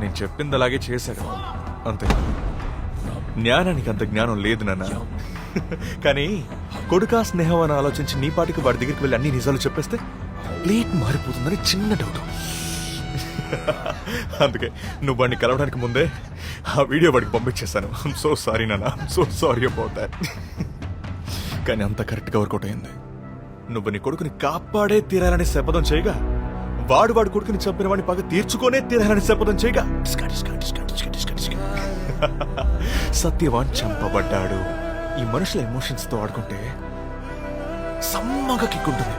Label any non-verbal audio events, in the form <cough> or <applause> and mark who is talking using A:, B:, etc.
A: నేను చెప్పింది అలాగే చేశాను అంతే. జ్ఞానానికి అంత జ్ఞానం లేదు నాన్న. కానీ కొడుకా స్నేహం అని ఆలోచించి నీ పాటికి వాడి దగ్గరికి వెళ్ళి అన్ని నిజాలు చెప్పేస్తే ప్లేట్ మారిపోతుందని చిన్న డౌట్. అందుకే నువ్వు వాడిని కలవడానికి ముందే ఆ వీడియో వాడికి పంపించేశాను. సో సారీ నాన్న. సో సారీ అబౌట్ దాట్ కానీ అంత కరెక్ట్గా వర్కౌట్ అయింది. నువ్వు నీ కొడుకుని కాపాడే తీరాలని శపథం చేయగా వాడు వాడు కొడుకుని చంపిన వాడిని పగ తీర్చుకోనే తీరాలని శపథం చేయగా <laughs> సత్యవాన్ చంపబడ్డాడు. ఈ మనుషుల ఎమోషన్స్తో ఆడుకుంటే సమ్మగా కిక్కుంటుంది.